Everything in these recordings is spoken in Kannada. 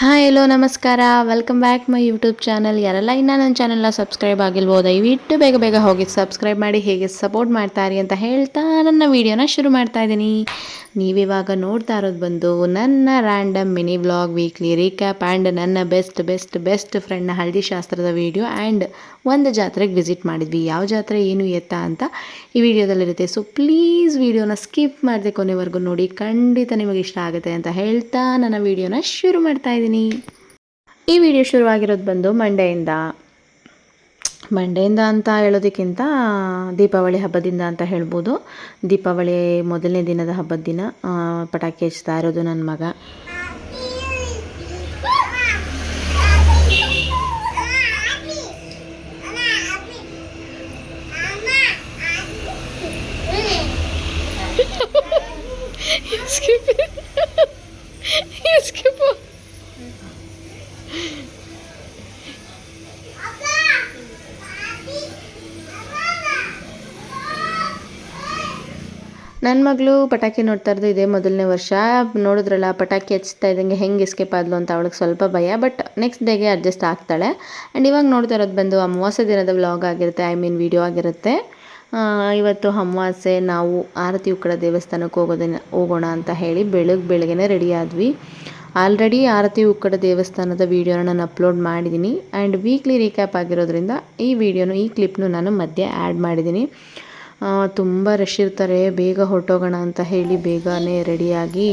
ಹಾಯ್ ಎಲ್ಲೋ ನಮಸ್ಕಾರ. Welcome back my YouTube channel ಯಾರೆಲ್ಲ ಇನ್ನೂ ನನ್ನ ಚಾನಲ್ನ ಸಬ್ಸ್ಕ್ರೈಬ್ ಆಗಿಲ್ವೋ, ದಯವಿಟ್ಟು ಬೇಗ ಬೇಗ ಹೋಗಿ ಸಬ್ಸ್ಕ್ರೈಬ್ ಮಾಡಿ ಹೇಗೆ ಸಪೋರ್ಟ್ ಮಾಡ್ತಾರೆ ಅಂತ ಹೇಳ್ತಾ ನನ್ನ ವೀಡಿಯೋನ ಶುರು ಮಾಡ್ತಾ ಇದ್ದೀನಿ ನೀವಿವಾಗ ನೋಡ್ತಾ ಇರೋದು ಬಂದು ನನ್ನ random mini vlog weekly recap and ನನ್ನ ಬೆಸ್ಟ್ ಬೆಸ್ಟ್ ಬೆಸ್ಟ್ ಫ್ರೆಂಡ್ನ ಹಳದಿ ಶಾಸ್ತ್ರದ ವೀಡಿಯೋ ಆ್ಯಂಡ್ ಒಂದು ಜಾತ್ರೆಗೆ ವಿಸಿಟ್ ಮಾಡಿದ್ವಿ. ಯಾವ ಜಾತ್ರೆ, ಏನು, ಎತ್ತ ಅಂತ ಈ ವಿಡಿಯೋದಲ್ಲಿರುತ್ತೆ ಸೊ ಪ್ಲೀಸ್ ವಿಡಿಯೋನ ಸ್ಕಿಪ್ ಮಾಡಿದೆ ಕೊನೆವರೆಗೂ ನೋಡಿ. ಖಂಡಿತ ನಿಮಗೆ ಇಷ್ಟ ಆಗುತ್ತೆ ಅಂತ ಹೇಳ್ತಾ ನನ್ನ ವೀಡಿಯೋನ ಶುರು ಮಾಡ್ತಾ ಈ ವಿಡಿಯೋ ಶುರುವಾಗಿರೋದು ಬಂದು ಮಂಡೆಯಿಂದ. ಮಂಡೆಯಿಂದ ಅಂತ ಹೇಳೋದಕ್ಕಿಂತ ದೀಪಾವಳಿ ಹಬ್ಬದಿಂದ ಅಂತ ಹೇಳ್ಬೋದು. ದೀಪಾವಳಿ ಮೊದಲನೇ ದಿನದ ಹಬ್ಬದ ದಿನ ಪಟಾಕಿ ಹಚ್ತಾ ಇರೋದು ನನ್ನ ಮಗ. ನನ್ನ ಮಗಳು ಪಟಾಕಿ ನೋಡ್ತಾ ಇರೋದು ಇದೇ ಮೊದಲನೇ ವರ್ಷ. ನೋಡಿದ್ರಲ್ಲ, ಪಟಾಕಿ ಹಚ್ತಾ ಇದ್ದಂಗೆ ಹೆಂಗೆ ಎಸ್ಕೇಪ್ ಆದ್ಲು ಅಂತ ಅವಳಿಗೆ ಸ್ವಲ್ಪ ಭಯ ಬಟ್ ನೆಕ್ಸ್ಟ್ ಡೇಗೆ ಅಡ್ಜಸ್ಟ್ ಆಗ್ತಾಳೆ. ಆ್ಯಂಡ್ ಇವಾಗ ನೋಡ್ತಾ ಇರೋದು ಬಂದು ಅಮಾವಾಸ್ಯ ದಿನದ ವ್ಲಾಗ್ ಆಗಿರುತ್ತೆ ಐ ಮೀನ್ ವಿಡಿಯೋ ಆಗಿರುತ್ತೆ. ಇವತ್ತು ಅಮಾವಾಸ್ಯೆ ನಾವು ಆರತಿ ಉಕ್ಕಡ ದೇವಸ್ಥಾನಕ್ಕೆ ಹೋಗೋದನ್ನ ಹೋಗೋಣ ಅಂತ ಹೇಳಿ ಬೆಳಗ್ಗೆ ಬೆಳಗ್ಗೆನೇ ರೆಡಿ ಆದ್ವಿ. ಆಲ್ರೆಡಿ ಆರತಿ ಉಕ್ಕಡ ದೇವಸ್ಥಾನದ ವೀಡಿಯೋನ ನಾನು ಅಪ್ಲೋಡ್ ಮಾಡಿದ್ದೀನಿ. ಆ್ಯಂಡ್ ವೀಕ್ಲಿ ರೀಕ್ಯಾಪ್ ಆಗಿರೋದ್ರಿಂದ ಈ ವಿಡಿಯೋನು ಈ ಕ್ಲಿಪ್ನು ನಾನು ಮಧ್ಯೆ ಆ್ಯಡ್ ಮಾಡಿದ್ದೀನಿ. ತುಂಬ ರಶ್ ಇರ್ತಾರೆ. ಬೇಗ ಹೊರಟೋಗೋಣ ಅಂತ ಹೇಳಿ ಬೇಗನೆ ರೆಡಿಯಾಗಿ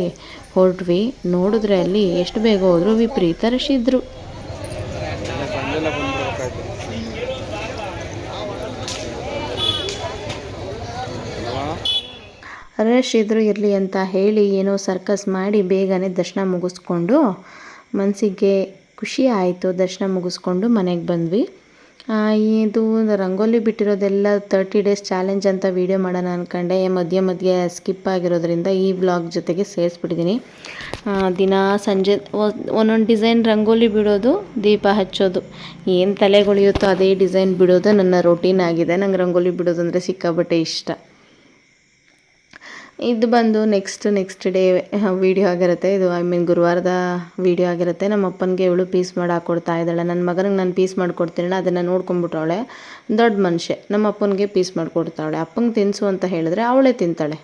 ಹೊರಟ್ವಿ. ನೋಡಿದ್ರೆ ಅಲ್ಲಿ ಎಷ್ಟು ಬೇಗ ಹೋದರೂ ವಿಪರೀತ ರಶ್ ಇದ್ದರು ರಶ್ ಇದ್ರು ಇರಲಿ ಅಂತ ಹೇಳಿ ಏನೋ ಸರ್ಕಸ್ ಮಾಡಿ ಬೇಗನೆ ದರ್ಶನ ಮುಗಿಸ್ಕೊಂಡು ಮನಸ್ಸಿಗೆ ಖುಷಿ ಆಯಿತು. ದರ್ಶನ ಮುಗಿಸ್ಕೊಂಡು ಮನೆಗೆ ಬಂದ್ವಿ. ಇದು ರಂಗೋಲಿ ಬಿಟ್ಟಿರೋದೆಲ್ಲ ತರ್ಟಿ ಡೇಸ್ ಚಾಲೆಂಜ್ ಅಂತ ವೀಡಿಯೋ ಮಾಡೋಣ ಅಂದ್ಕೊಂಡೆ ಮಧ್ಯೆ ಮಧ್ಯೆ ಸ್ಕಿಪ್ ಆಗಿರೋದ್ರಿಂದ ಈ ಬ್ಲಾಗ್ ಜೊತೆಗೆ ಸೇರಿಸ್ಬಿಟ್ಟಿದ್ದೀನಿ ದಿನ ಸಂಜೆ ಒಂದೊಂದು ಡಿಸೈನ್ ರಂಗೋಲಿ ಬಿಡೋದು, ದೀಪ ಹಚ್ಚೋದು. ಏನು ತಲೆಗೊಳಿಯುತ್ತೋ ಅದೇ ಡಿಸೈನ್ ಬಿಡೋದು ನನ್ನ ರೊಟೀನ್ ಆಗಿದೆ. ನಂಗೆ ರಂಗೋಲಿ ಬಿಡೋದು ಅಂದರೆ ಸಿಕ್ಕಾಬಟ್ಟೆ ಇಷ್ಟ. ಇದು ಬಂದು ನೆಕ್ಸ್ಟ್ ನೆಕ್ಸ್ಟ್ ಡೇ ವೀಡಿಯೋ ಆಗಿರುತ್ತೆ. ಇದು ಐ ಮೀನ್ ಗುರುವಾರದ ವೀಡಿಯೋ ಆಗಿರುತ್ತೆ. ನಮ್ಮ ಅಪ್ಪನಿಗೆ ಇವಳು ಪೀಸ್ ಮಾಡಿ ಹಾಕ್ಕೊಡ್ತಾ ಇದ್ದಾಳೆ. ನನ್ನ ಮಗನಿಗೆ ನಾನು ಪೀಸ್ ಮಾಡಿಕೊಡ್ತೀನಲ್ಲ. ಅದನ್ನು ನೋಡ್ಕೊಂಬಿಟ್ಟವಳೆ ದೊಡ್ಡ ಮನುಷ್ಯ. ನಮ್ಮ ಅಪ್ಪನಿಗೆ ಪೀಸ್ ಮಾಡಿಕೊಡ್ತಾಳೆ ಅಪ್ಪಂಗೆ ತಿನ್ನಿಸು ಅಂತ ಹೇಳಿದ್ರೆ ಅವಳೇ ತಿಂತಾಳೆ.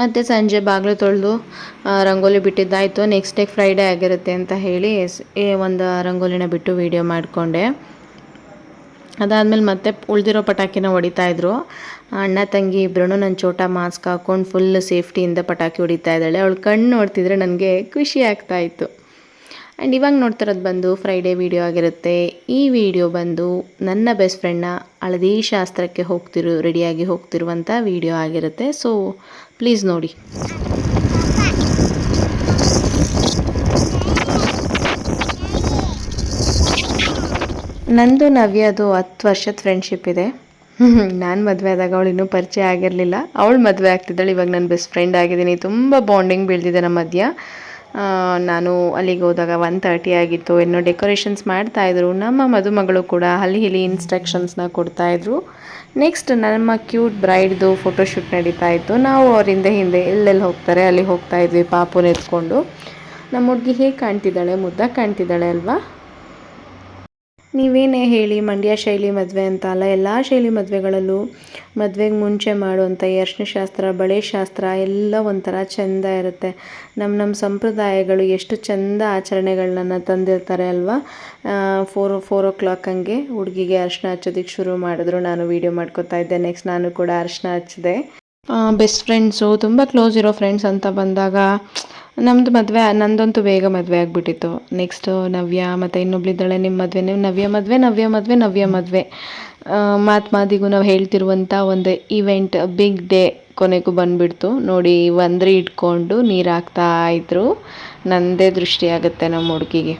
ಮತ್ತು ಸಂಜೆ ಬಾಗಿಲು ತೊಳೆದು ರಂಗೋಲಿ ಬಿಟ್ಟಿದ್ದಾಯಿತು. ನೆಕ್ಸ್ಟ್ ಡೇ ಫ್ರೈಡೇ ಆಗಿರುತ್ತೆ ಅಂತ ಹೇಳಿ ಒಂದು ರಂಗೋಲಿನ ಬಿಟ್ಟು ವೀಡಿಯೋ ಮಾಡಿಕೊಂಡೆ. ಅದಾದಮೇಲೆ ಮತ್ತೆ ಉಳಿದಿರೋ ಪಟಾಕಿನ ಹೊಡಿತಾ ಇದ್ರು. ಅಣ್ಣ ತಂಗಿ ಇಬ್ಬರೂ ನನ್ನ ಚೋಟ ಮಾಸ್ಕ್ ಹಾಕ್ಕೊಂಡು ಫುಲ್ ಸೇಫ್ಟಿಯಿಂದ ಪಟಾಕಿ ಹೊಡಿತಾ ಇದ್ದಾಳೆ. ಅವಳು ಕಣ್ಣು ನೋಡ್ತಿದ್ರೆ ನನಗೆ ಖುಷಿ ಆಗ್ತಾ ಇತ್ತು. ಆ್ಯಂಡ್ ಇವಾಗ ನೋಡ್ತಿರೋದು ಬಂದು ಫ್ರೈಡೇ ವಿಡಿಯೋ ಆಗಿರುತ್ತೆ. ಈ ವಿಡಿಯೋ ಬಂದು ನನ್ನ ಬೆಸ್ಟ್ ಫ್ರೆಂಡ್ನ ಹಳದಿ ಶಾಸ್ತ್ರಕ್ಕೆ ಹೋಗ್ತಿರು ರೆಡಿಯಾಗಿ ಹೋಗ್ತಿರುವಂಥ ವಿಡಿಯೋ ಆಗಿರುತ್ತೆ. ಸೊ ಪ್ಲೀಸ್ ನೋಡಿ. ನಂದು ನವ್ಯದು ಹತ್ತು ವರ್ಷದ ಫ್ರೆಂಡ್ಶಿಪ್ ಇದೆ. ನಾನು ಮದುವೆ ಆದಾಗ ಅವಳು ಇನ್ನೂ ಪರಿಚಯ ಆಗಿರಲಿಲ್ಲ. ಅವಳು ಮದುವೆ ಆಗ್ತಿದ್ದಾಳೆ, ಇವಾಗ ನನ್ನ ಬೆಸ್ಟ್ ಫ್ರೆಂಡ್ ಆಗಿದ್ದೀನಿ. ತುಂಬ ಬಾಂಡಿಂಗ್ ಬೆಳೆದಿದೆ ನಮ್ಮ ಮಧ್ಯ. ನಾನು ಅಲ್ಲಿಗೆ ಹೋದಾಗ ಒನ್ ತರ್ಟಿ ಆಗಿತ್ತು. ಇನ್ನೂ ಡೆಕೋರೇಷನ್ಸ್ ಮಾಡ್ತಾಯಿದ್ರು ನಮ್ಮ ಮದುಮಗಳು ಕೂಡ ಅಲ್ಲಿ ಇಲ್ಲಿ ಇನ್ಸ್ಟ್ರಕ್ಷನ್ಸ್ನ ಕೊಡ್ತಾಯಿದ್ರು ನೆಕ್ಸ್ಟ್ ನಮ್ಮ ಕ್ಯೂಟ್ ಬ್ರೈಡ್ದು ಫೋಟೋಶೂಟ್ ನಡೀತಾ ಇತ್ತು. ನಾವು ಅವ್ರ ಹಿಂದೆ ಎಲ್ಲೆಲ್ಲಿ ಹೋಗ್ತಾರೆ, ಅಲ್ಲಿ ಹೋಗ್ತಾ ಇದ್ವಿ ನೆತ್ಕೊಂಡು ನಮ್ಮ ಹುಡುಗಿ ಹೇಗೆ ಕಾಣ್ತಿದ್ದಾಳೆ? ಮುದ್ದಾಗಿ ಕಾಣ್ತಿದ್ದಾಳೆ ಅಲ್ವಾ? ನೀವೇನೇ ಹೇಳಿ, ಮಂಡ್ಯ ಶೈಲಿ ಮದುವೆ ಅಂತ ಅಲ್ಲ, ಎಲ್ಲ ಶೈಲಿ ಮದುವೆಗಳಲ್ಲೂ ಮದುವೆಗೆ ಮುಂಚೆ ಮಾಡುವಂಥ ಅರ್ಶಿನ ಶಾಸ್ತ್ರ ಬಳೆ ಶಾಸ್ತ್ರ ಎಲ್ಲ ಒಂಥರ ಚೆಂದ ಇರುತ್ತೆ. ನಮ್ಮ ನಮ್ಮ ಸಂಪ್ರದಾಯಗಳು ಎಷ್ಟು ಚೆಂದ ಆಚರಣೆಗಳನ್ನ ತಂದಿರ್ತಾರೆ ಅಲ್ವಾ? ಫೋರ್ ಫೋರ್ ಓ ಕ್ಲಾಕ್ ಹಂಗೆ ಹುಡುಗಿಗೆ ಅರ್ಶಿನ ಹಚ್ಚೋದಕ್ಕೆ ಶುರು ಮಾಡಿದ್ರು. ನಾನು ವೀಡಿಯೋ ಮಾಡ್ಕೊತಾ ಇದ್ದೆ. ನೆಕ್ಸ್ಟ್ ನಾನು ಕೂಡ ಅರ್ಶಿನ ಹಚ್ಚಿದೆ. ಬೆಸ್ಟ್ ಫ್ರೆಂಡ್ಸು ತುಂಬ ಕ್ಲೋಸ್ ಇರೋ ಫ್ರೆಂಡ್ಸ್ ಅಂತ ಬಂದಾಗ ನಮ್ಮದು ಮದುವೆ ನಂದಂತೂ ಬೇಗ ಮದುವೆ ಆಗಿಬಿಟ್ಟಿತ್ತು. ನೆಕ್ಸ್ಟು ನವ್ಯ ಮತ್ತು ಇನ್ನೊಬ್ಳಿದ್ದಾಳೆ ನಿಮ್ಮ ಮದುವೆ. ನೀವು ನವ್ಯ ಮದುವೆ ನವ್ಯ ಮದುವೆ ನವ್ಯ ಮದುವೆ. ಮಾತು ಮಾತಿಗೂ ನಾವು ಹೇಳ್ತಿರುವಂಥ ಒಂದು ಇವೆಂಟ್ ಬಿಗ್ ಡೇ ಕೊನೆಗೂ ಬಂದುಬಿಡ್ತು. ನೋಡಿ, ಒಂದ್ರಿ ಇಟ್ಕೊಂಡು ನೀರು ಹಾಕ್ತಾ ಇದ್ರು. ನಂದೇ ದೃಷ್ಟಿಯಾಗುತ್ತೆ ನಮ್ಮ ಹುಡುಗಿಗೆ.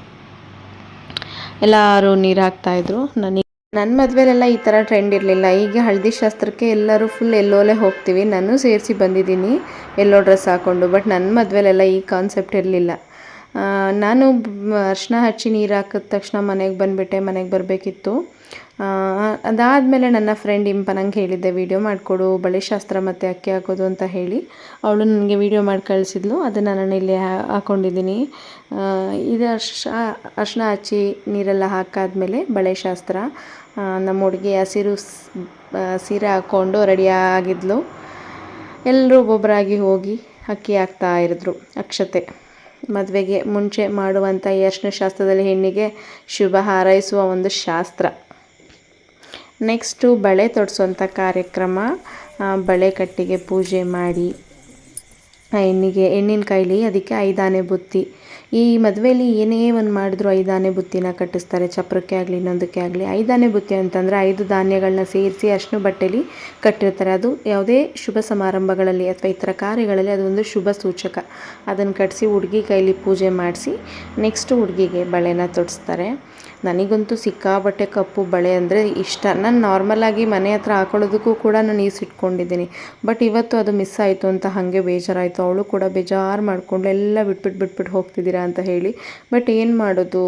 ಎಲ್ಲರೂ ನೀರು ಹಾಕ್ತಾಯಿದ್ರು ನನಗೆ ನನ್ನ ಮದುವೆಲೆಲ್ಲ ಈ ಥರ ಟ್ರೆಂಡ್ ಇರಲಿಲ್ಲ. ಈಗ ಹಳದಿ ಶಾಸ್ತ್ರಕ್ಕೆ ಎಲ್ಲರೂ ಫುಲ್ ಎಲ್ಲೋಲೆ ಹೋಗ್ತೀವಿ. ನಾನು ಸೇರಿಸಿ ಬಂದಿದ್ದೀನಿ ಎಲ್ಲೋ ಡ್ರೆಸ್ ಹಾಕ್ಕೊಂಡು ಬಟ್ ನನ್ನ ಮದುವೆಲೆಲ್ಲ ಈ ಕಾನ್ಸೆಪ್ಟ್ ಇರಲಿಲ್ಲ. ನಾನು ಅರ್ಶಿನ ಹಚ್ಚಿ ನೀರು ಹಾಕಿದ ತಕ್ಷಣ ಮನೆಗೆ ಬಂದುಬಿಟ್ಟೆ, ಮನೆಗೆ ಬರಬೇಕಿತ್ತು. ಅದಾದಮೇಲೆ ನನ್ನ ಫ್ರೆಂಡ್ ಇಂಪ ನಂಗೆ ಹೇಳಿದ್ದೆ, ವೀಡಿಯೋ ಮಾಡಿಕೊಡು, ಬಳೆ ಶಾಸ್ತ್ರ ಮತ್ತು ಅಕ್ಕಿ ಹಾಕೋದು ಅಂತ ಹೇಳಿ. ಅವಳು ನನಗೆ ವಿಡಿಯೋ ಮಾಡಿ ಕಳಿಸಿದ್ಲು. ಅದನ್ನು ನಾನು ಇಲ್ಲಿ ಹಾಕೊಂಡಿದ್ದೀನಿ. ಇದು ಅರ್ಶ ಅರ್ಶಿನ ಹಚ್ಚಿ ನೀರೆಲ್ಲ ಹಾಕಾದ್ಮೇಲೆ ಬಳೆ ಶಾಸ್ತ್ರ. ನಮ್ಮ ಹುಡುಗಿ ಹಸಿರು ಸೀರೆ ಹಾಕ್ಕೊಂಡು ರೆಡಿ ಆಗಿದ್ಲು. ಎಲ್ಲರೂ ಒಬ್ಬೊಬ್ಬರಾಗಿ ಹೋಗಿ ಅಕ್ಕಿ ಹಾಕ್ತಾ ಇರಿದ್ರು ಅಕ್ಷತೆ. ಮದುವೆಗೆ ಮುಂಚೆ ಮಾಡುವಂಥ ಈ ಶಾಸ್ತ್ರದಲ್ಲಿ ಹೆಣ್ಣಿಗೆ ಶುಭ ಹಾರೈಸುವ ಒಂದು ಶಾಸ್ತ್ರ. ನೆಕ್ಸ್ಟು ಬಳೆ ತೊಡಿಸುವಂಥ ಕಾರ್ಯಕ್ರಮ ಬಳೆ ಕಟ್ಟಿಗೆ ಪೂಜೆ ಮಾಡಿ. ಹೆಣ್ಣಿಗೆ ಹೆಣ್ಣಿನ ಕೈಲಿ ಅದಕ್ಕೆ ಐದಾನೆ ಬುತ್ತಿ. ಈ ಮದುವೆಯಲ್ಲಿ ಏನೇ ಒಂದು ಮಾಡಿದ್ರು ಐದಾನೆ ಬುತ್ತಿನ ಕಟ್ಟಿಸ್ತಾರೆ. ಚಪ್ರಕ್ಕೆ ಆಗಲಿ, ಇನ್ನೊಂದಕ್ಕೆ ಆಗಲಿ. ಐದಾನೆ ಬುತ್ತಿ ಅಂತಂದರೆ ಐದು ಧಾನ್ಯಗಳನ್ನ ಸೇರಿಸಿ ಅರ್ಶಿನ ಬಟ್ಟೆಲಿ ಕಟ್ಟಿರ್ತಾರೆ. ಅದು ಯಾವುದೇ ಶುಭ ಸಮಾರಂಭಗಳಲ್ಲಿ ಅಥವಾ ಇತರ ಕಾರ್ಯಗಳಲ್ಲಿ ಅದೊಂದು ಶುಭ ಸೂಚಕ. ಅದನ್ನು ಕಟ್ಟಿಸಿ ಹುಡುಗಿ ಕೈಲಿ ಪೂಜೆ ಮಾಡಿಸಿ ನೆಕ್ಸ್ಟ್ ಹುಡುಗಿಗೆ ಬಳೆನ ತೊಡಿಸ್ತಾರೆ. ನನಗಂತೂ ಸಿಕ್ಕಾಬಟ್ಟೆ ಕಪ್ಪು ಬಳೆ ಅಂದರೆ ಇಷ್ಟ. ನಾನು ನಾರ್ಮಲಾಗಿ ಮನೆ ಹತ್ರ ಹಾಕೊಳ್ಳೋದಕ್ಕೂ ಕೂಡ ನಾನು ಈಸಿಟ್ಕೊಂಡಿದ್ದೀನಿ ಬಟ್ ಇವತ್ತು ಅದು ಮಿಸ್ ಆಯಿತು ಅಂತ ಹಾಗೆ ಬೇಜಾರಾಯಿತು. ಅವಳು ಕೂಡ ಬೇಜಾರು ಮಾಡಿಕೊಂಡು ಎಲ್ಲ ಬಿಟ್ಬಿಟ್ಟು ಬಿಟ್ಬಿಟ್ಟು ಹೋಗ್ತಿದ್ದೀರಾ ಅಂತ ಹೇಳಿ. ಬಟ್ ಏನು ಮಾಡೋದು?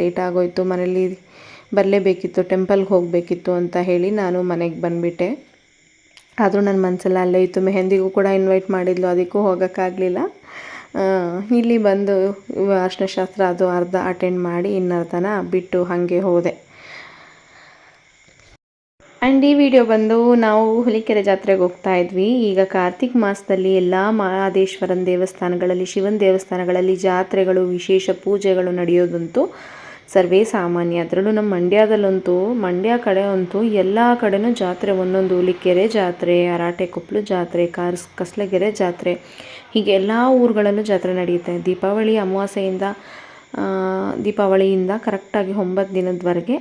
ಲೇಟ್ ಆಗೋಯ್ತು. ಮನೇಲಿ ಬರಲೇಬೇಕಿತ್ತು ಟೆಂಪಲ್ಗೆ ಹೋಗಬೇಕಿತ್ತು ಅಂತ ಹೇಳಿ ನಾನು ಮನೆಗೆ ಬಂದುಬಿಟ್ಟೆ. ಆದರೂ ನನ್ನ ಮನಸ್ಸೆಲ್ಲ ಅಲ್ಲೇ ಇತ್ತು. ಮೆಹಂದಿಗೂ ಕೂಡ ಇನ್ವೈಟ್ ಮಾಡಿದ್ಲು. ಅದಕ್ಕೂ ಹೋಗೋಕ್ಕಾಗಲಿಲ್ಲ. ಇಲ್ಲಿ ಬಂದು ಇವ ಅರ್ಶಿನ ಶಾಸ್ತ್ರ ಅದು ಅರ್ಧ ಅಟೆಂಡ್ ಮಾಡಿ ಇನ್ನರ್ಧನ ಬಿಟ್ಟು ಹಾಗೆ ಹೋದೆ. ಆ್ಯಂಡ್ ಈ ವಿಡಿಯೋ ಬಂದು ನಾವು ಹುಲಿಕೆರೆ ಜಾತ್ರೆಗೆ ಹೋಗ್ತಾ ಇದ್ವಿ. ಈಗ ಕಾರ್ತಿಕ್ ಮಾಸದಲ್ಲಿ ಎಲ್ಲ ಮಹಾದೇಶ್ವರನ ದೇವಸ್ಥಾನಗಳಲ್ಲಿ, ಶಿವನ ದೇವಸ್ಥಾನಗಳಲ್ಲಿ ಜಾತ್ರೆಗಳು, ವಿಶೇಷ ಪೂಜೆಗಳು ನಡೆಯೋದಂತೂ ಸರ್ವೇ ಸಾಮಾನ್ಯ. ಅದರಲ್ಲೂ ನಮ್ಮ ಮಂಡ್ಯದಲ್ಲಂತೂ, ಮಂಡ್ಯ ಕಡೆ ಅಂತೂ ಎಲ್ಲ ಕಡೆನೂ ಜಾತ್ರೆ, ಒಂದೊಂದು ಹುಲಿಕೆರೆ ಜಾತ್ರೆ, ಅರಾಟೆ ಕೊಪ್ಪಲು ಜಾತ್ರೆ ಕಾರ್ಸ್ ಕಸ್ಲಗೆರೆ ಜಾತ್ರೆ, ಹೀಗೆ ಎಲ್ಲ ಊರುಗಳಲ್ಲೂ ಜಾತ್ರೆ ನಡೆಯುತ್ತೆ. ದೀಪಾವಳಿ ಅಮಾವಾಸ್ಯೆಯಿಂದ ದೀಪಾವಳಿಯಿಂದ ಕರೆಕ್ಟಾಗಿ ಒಂಬತ್ತು ದಿನದವರೆಗೆ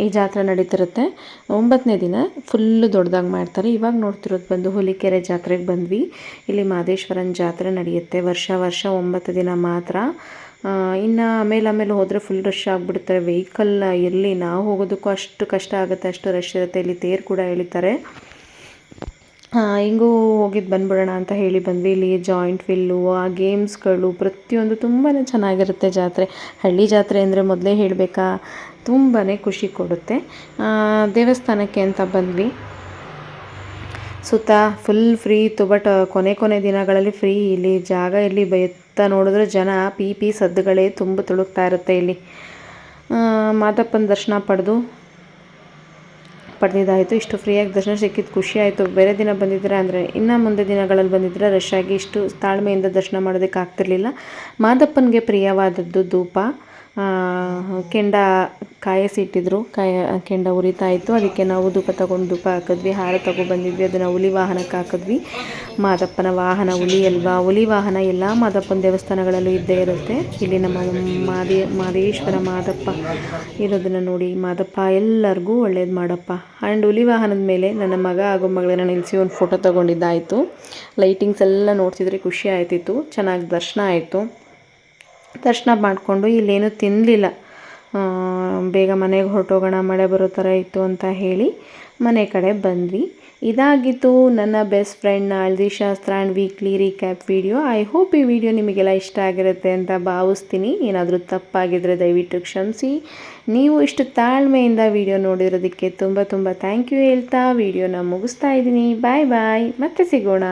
ಈ ಜಾತ್ರೆ ನಡೀತಿರುತ್ತೆ. ಒಂಬತ್ತನೇ ದಿನ ಫುಲ್ಲು ದೊಡ್ಡದಾಗಿ ಮಾಡ್ತಾರೆ. ಇವಾಗ ನೋಡ್ತಿರೋದು ಬಂದು ಹುಲಿಕೆರೆ ಜಾತ್ರೆಗೆ ಬಂದ್ವಿ. ಇಲ್ಲಿ ಮಾದೇಶ್ವರನ ಜಾತ್ರೆ ನಡೆಯುತ್ತೆ. ವರ್ಷ ವರ್ಷ ಒಂಬತ್ತು ದಿನ ಮಾತ್ರ ಇನ್ನು ಆಮೇಲೆ ಆಮೇಲೆ ಹೋದರೆ ಫುಲ್ ರಶ್ ಆಗಿಬಿಡ್ತಾರೆ. ವೆಹಿಕಲ್ ಎಲ್ಲಿ ನಾವು ಹೋಗೋದಕ್ಕೂ ಅಷ್ಟು ಕಷ್ಟ ಆಗುತ್ತೆ, ಅಷ್ಟು ರಶ್ ಇರುತ್ತೆ. ಇಲ್ಲಿ ತೇರು ಕೂಡ ಎಳಿತಾರೆ. ಹಿಂಗೂ ಹೋಗಿದ್ದು ಬಂದ್ಬಿಡೋಣ ಅಂತ ಹೇಳಿ ಬಂದ್ವಿ. ಇಲ್ಲಿ ಜಾಯಿಂಟ್ ವಿಲ್ಲು ಆ ಗೇಮ್ಸ್ಗಳು ಪ್ರತಿಯೊಂದು ತುಂಬಾ ಚೆನ್ನಾಗಿರುತ್ತೆ ಜಾತ್ರೆ. ಹಳ್ಳಿ ಜಾತ್ರೆ ಅಂದರೆ ಮೊದಲೇ ಹೇಳಬೇಕಾ ತುಂಬಾ ಖುಷಿ ಕೊಡುತ್ತೆ. ದೇವಸ್ಥಾನಕ್ಕೆ ಅಂತ ಬಂದ್ವಿ. ಸುತ್ತ ಫುಲ್ ಫ್ರೀ ಇತ್ತು ಬಟ್ ಕೊನೆ ಕೊನೆ ದಿನಗಳಲ್ಲಿ ಫ್ರೀ ಇಲ್ಲಿ, ಜಾಗ ಇಲ್ಲಿ ಎತ್ತ ನೋಡಿದ್ರೆ ಜನ ಪಿ ಪಿ ಸದ್ದುಗಳೇ ತುಂಬ ತುಳುಕ್ತಾ ಇರುತ್ತೆ ಇಲ್ಲಿ. ಮಾದಪ್ಪನ ದರ್ಶನ ಪಡೆದು ಪಡೆದಿದ್ದಾಯಿತು. ಇಷ್ಟು ಫ್ರೀಯಾಗಿ ದರ್ಶನ ಸಿಕ್ಕಿದ್ದು ಖುಷಿ ಆಯಿತು. ಬೇರೆ ದಿನ ಬಂದಿದ್ದರೆ ಅಂದರೆ ಇನ್ನು ಮುಂದೆ ದಿನಗಳಲ್ಲಿ ಬಂದಿದ್ದರೆ ರಶ್ ಆಗಿ ಇಷ್ಟು ತಾಳ್ಮೆಯಿಂದ ದರ್ಶನ ಮಾಡೋದಕ್ಕೆ ಆಗ್ತಿರ್ಲಿಲ್ಲ. ಮಾದಪ್ಪನಿಗೆ ಪ್ರಿಯವಾದದ್ದು ಧೂಪ. ಕೆಂಡ ಕಾಯಿಸಿಟ್ಟಿದ್ರು. ಕಾಯ, ಕೆಂಡ ಉರಿತಾ ಇತ್ತು. ಅದಕ್ಕೆ ನಾವು ಧೂಪ ತಗೊಂಡು ಧೂಪ ಹಾಕಿದ್ವಿ. ಹಾರ ತಗೊಬಂದಿದ್ವಿ ಅದನ್ನು ಹುಲಿ ವಾಹನಕ್ಕೆ ಹಾಕಿದ್ವಿ. ಮಾದಪ್ಪನ ವಾಹನ, ಹುಲಿ ಅಲ್ವಾ? ಹುಲಿ ವಾಹನ ಎಲ್ಲ ಮಾದಪ್ಪನ ದೇವಸ್ಥಾನಗಳಲ್ಲೂ ಇದ್ದೇ ಇರುತ್ತೆ. ಇಲ್ಲಿ ನಮ್ಮ ಮಾದಿ, ಮಾದೇಶ್ವರ ಮಾದಪ್ಪ ಇರೋದನ್ನು ನೋಡಿ ಮಾದಪ್ಪ, ಎಲ್ಲರಿಗೂ ಒಳ್ಳೇದು ಮಾಡಪ್ಪ. ಆ್ಯಂಡ್ ಹುಲಿ ವಾಹನದ ಮೇಲೆ ನನ್ನ ಮಗ ಹಾಗೂ ಮಗಳನ್ನು ನಿಲ್ಲಿಸಿ ಒಂದು ಫೋಟೋ ತೊಗೊಂಡಿದ್ದಾಯಿತು. ಲೈಟಿಂಗ್ಸ್ ಎಲ್ಲ ನೋಡ್ತಿದ್ರೆ ಖುಷಿ ಆಯ್ತಿತ್ತು. ಚೆನ್ನಾಗಿ ದರ್ಶನ ಆಯಿತು. ದರ್ಶನ ಮಾಡಿಕೊಂಡು ಇಲ್ಲೇನೂ ತಿನ್ನಲಿಲ್ಲ ಬೇಗ ಮನೆಗೆ ಹೊರಟೋಗೋಣ, ಮಳೆ ಬರೋ ಥರ ಇತ್ತು ಅಂತ ಹೇಳಿ ಮನೆ ಕಡೆ ಬಂದ್ವಿ. ಇದಾಗಿತ್ತು ನನ್ನ ಬೆಸ್ಟ್ ಫ್ರೆಂಡ್ನ ಹಳದಿ ಶಾಸ್ತ್ರ and weekly recap video I hope ಈ ವಿಡಿಯೋ ನಿಮಗೆಲ್ಲ ಇಷ್ಟ ಆಗಿರುತ್ತೆ ಅಂತ ಭಾವಿಸ್ತೀನಿ. ಏನಾದರೂ ತಪ್ಪಾಗಿದ್ದರೆ ದಯವಿಟ್ಟು ಕ್ಷಮಿಸಿ. ನೀವು ಇಷ್ಟು ತಾಳ್ಮೆಯಿಂದ ವಿಡಿಯೋ ನೋಡಿರೋದಕ್ಕೆ ತುಂಬ ತುಂಬ ಥ್ಯಾಂಕ್ ಯು ಹೇಳ್ತಾ ವಿಡಿಯೋನ ಮುಗಿಸ್ತಾ ಇದ್ದೀನಿ. ಬಾಯ್ ಬಾಯ್ ಮತ್ತೆ ಸಿಗೋಣ.